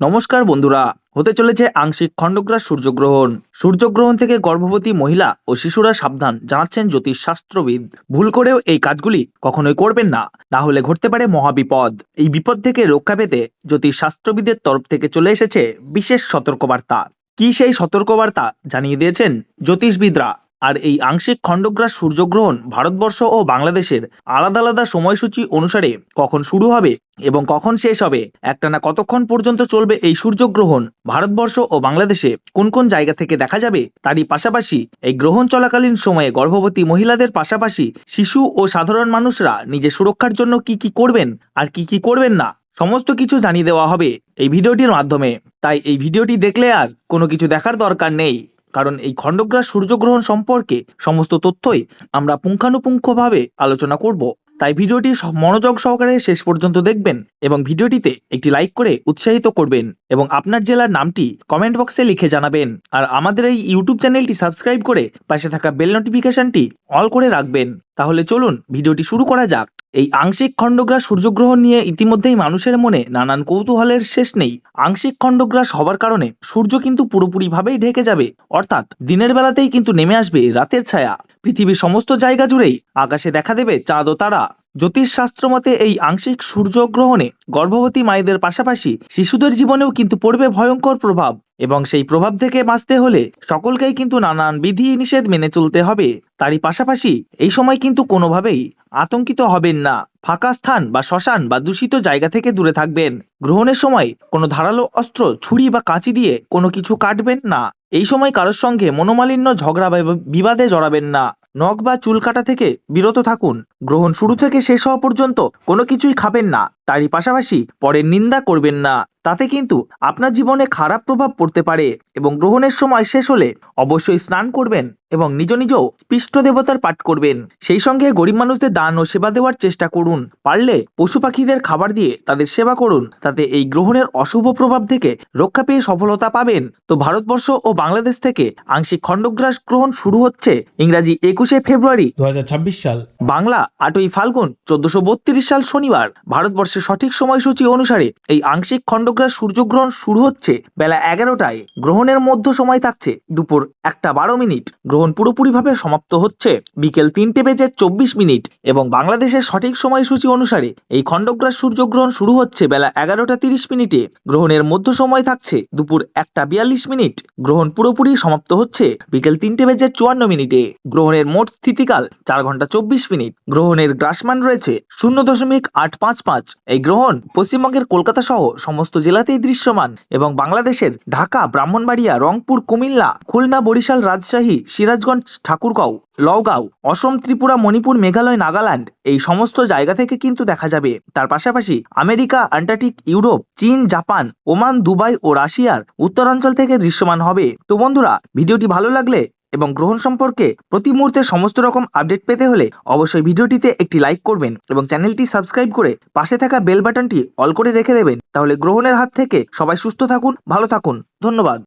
নমস্কার বন্ধুরা, হতে চলেছে আংশিক খণ্ডগ্রাস সূর্যগ্রহণ। সূর্যগ্রহণ থেকে গর্ভবতী মহিলা ও শিশুরা সাবধান, জানাচ্ছেন জ্যোতিষ শাস্ত্রবিদ ভুল করেও এই কাজগুলি কখনোই করবেন না না হলে ঘটতে পারে মহাবিপদ। এই বিপদ থেকে রক্ষা পেতে জ্যোতিষ শাস্ত্রবিদের তরফ থেকে চলে এসেছে বিশেষ সতর্কবার্তা। কি সেই সতর্কবার্তা জানিয়ে দিয়েছেন জ্যোতিষবিদরা? আর এই আংশিক খণ্ডগ্রাস সূর্যগ্রহণ ভারতবর্ষ ও বাংলাদেশের আলাদা আলাদা সময়সূচি অনুসারে কখন শুরু হবে এবং কখন শেষ হবে, একটানা কতক্ষণ পর্যন্ত চলবে এই সূর্যগ্রহণ, ভারতবর্ষ ও বাংলাদেশে কোন কোন জায়গা থেকে দেখা যাবে তারই পাশাপাশি এই গ্রহণ চলাকালীন সময়ে গর্ভবতী মহিলাদের পাশাপাশি শিশু ও সাধারণ মানুষরা নিজের সুরক্ষার জন্য কি কি করবেন আর কি কি করবেন না, সমস্ত কিছু জানিয়ে দেওয়া হবে এই ভিডিওটির মাধ্যমে। তাই এই ভিডিওটি দেখলে আর কোনো কিছু দেখার দরকার নেই। কারণ এই খণ্ডগ্রাস সূর্যগ্রহণ সম্পর্কে সমস্ত তথ্যই আমরা পুঙ্খানুপুঙ্খভাবে আলোচনা করব। তাই ভিডিওটি মনোযোগ সহকারে শেষ পর্যন্ত দেখবেন এবং ভিডিওটিতে একটি লাইক করে উৎসাহিত করবেন এবং আপনার জেলার নামটি কমেন্ট বক্সে লিখে জানাবেন। আর আমাদের এই ইউটিউব চ্যানেলটি সাবস্ক্রাইব করে পাশে থাকা বেল নোটিফিকেশনটি অল করে রাখবেন। তাহলে চলুন ভিডিওটি শুরু করা যাক। এই আংশিক খণ্ডগ্রাস সূর্যগ্রহণ নিয়ে ইতিমধ্যেই মানুষের মনে নানান কৌতূহলের শেষ নেই। আংশিক খণ্ডগ্রাস হবার কারণে সূর্য কিন্তু পুরোপুরিভাবেই ঢেকে যাবে। অর্থাৎ দিনের বেলাতেই কিন্তু নেমে আসবে রাতের ছায়া। পৃথিবীর সমস্ত জায়গা জুড়েই আকাশে দেখা দেবে চাঁদ ও তারা। জ্যোতিষ শাস্ত্র মতে এই আংশিক সূর্যগ্রহণে গর্ভবতী মায়েদের পাশাপাশি শিশুদের জীবনেও কিন্তু পড়বে ভয়ঙ্কর প্রভাব এবং সেই প্রভাব থেকে বাঁচতে হলে সকলকেই কিন্তু নানান বিধি নিষেধ মেনে চলতে হবে। তারই পাশাপাশি এই সময় কিন্তু কোনোভাবেই আতঙ্কিত হবেন না। ফাঁকা স্থান বা শ্মশান বা দূষিত জায়গা থেকে দূরে থাকবেন। গ্রহণের সময় কোনো ধারালো অস্ত্র, ছুরি বা কাঁচি দিয়ে কোনো কিছু কাটবেন না। এই সময় কারোর সঙ্গে মনোমালিন্য, ঝগড়া বা বিবাদে জড়াবেন না। নখ বা চুল কাটা থেকে বিরত থাকুন। গ্রহণ শুরু থেকে শেষ হওয়া পর্যন্ত কোনো কিছুই খাবেন না। তারই পাশাপাশি পরের নিন্দা করবেন না। তাতে কিন্তু আপনার জীবনে খারাপ প্রভাব পড়তে পারে এবং গ্রহণের সময় শেষ হলে অবশ্যই স্নান করবেন এবং নিজ নিজ স্পৃষ্ট দেবতার পাঠ করবেন। সেই সঙ্গে গরিব মানুষদের দান ও সেবা দেওয়ার চেষ্টা করুন। পারলে পশু পাখিদের খাবার দিয়ে তাদের সেবা করুন। তাতে এই গ্রহণের অশুভ প্রভাব থেকে রক্ষা পেয়ে সফলতা পাবেন। তো ভারতবর্ষ ও বাংলাদেশ থেকে আংশিক খণ্ডগ্রাস গ্রহণ শুরু হচ্ছে ইংরাজি একুশে ফেব্রুয়ারি। দু হাজার ছাব্বিশ সাল। বাংলা আটই ফাল্গুন চোদ্দশো সাল শনিবার। ভারতবর্ষের সঠিক সময়সূচি অনুসারে এই আংশিক খণ্ডগ্রাস সূর্যগ্রহণ শুরু হচ্ছে বেলা এগারোটায়। গ্রহণের মধ্য সময় থাকছে দুপুর একটা বারো মিনিট। গ্রহণ পুরোপুরিভাবে সমাপ্ত হচ্ছে বিকেল তিনটে বেজে চব্বিশ মিনিট এবং বাংলাদেশের সঠিক সময়সূচি অনুসারে এই খণ্ডগ্রাস সূর্যগ্রহণ শুরু হচ্ছে বেলা এগারোটা তিরিশ মিনিটে। গ্রহণের মধ্য সময় থাকছে দুপুর একটা বিয়াল্লিশ মিনিট। গ্রহণ পুরোপুরি সমাপ্ত হচ্ছে বিকেল তিনটে বেজে চুয়ান্ন মিনিটে। গ্রহণের মোট স্থিতিকাল চার ঘণ্টা চব্বিশ মিনিট। গ্রহণের গ্রাসমান রয়েছে শূন্য দশমিক আট পাঁচ পাঁচ। এই গ্রহণ পশ্চিমবঙ্গের কলকাতা সহ সমস্ত জেলাতেই দৃশ্যমান এবং বাংলাদেশের ঢাকা, ব্রাহ্মণবাড়িয়া, রংপুর, কুমিল্লা, খুলনা, বরিশাল, রাজশাহী, সিরাজগঞ্জ, ঠাকুরগাঁও, লওগাঁও, অসম, ত্রিপুরা, মণিপুর, মেঘালয়, নাগাল্যান্ড এই সমস্ত জায়গা থেকে কিন্তু দেখা যাবে। তার পাশাপাশি আমেরিকা, আন্টার্কটিক, ইউরোপ, চীন, জাপান, ওমান, দুবাই ও রাশিয়ার উত্তরাঞ্চল থেকে দৃশ্যমান হবে। তো বন্ধুরা, ভিডিওটি ভালো লাগলে এবং গ্রহণ সম্পর্কে প্রতি মুহূর্তে সমস্ত রকম আপডেট পেতে হলে অবশ্যই ভিডিওটিতে একটি লাইক করবেন এবং চ্যানেলটি সাবস্ক্রাইব করে পাশে থাকা বেল বাটনটি অল করে রেখে দেবেন। তাহলে গ্রহণের হাত থেকে সবাই সুস্থ থাকুন, ভালো থাকুন। ধন্যবাদ।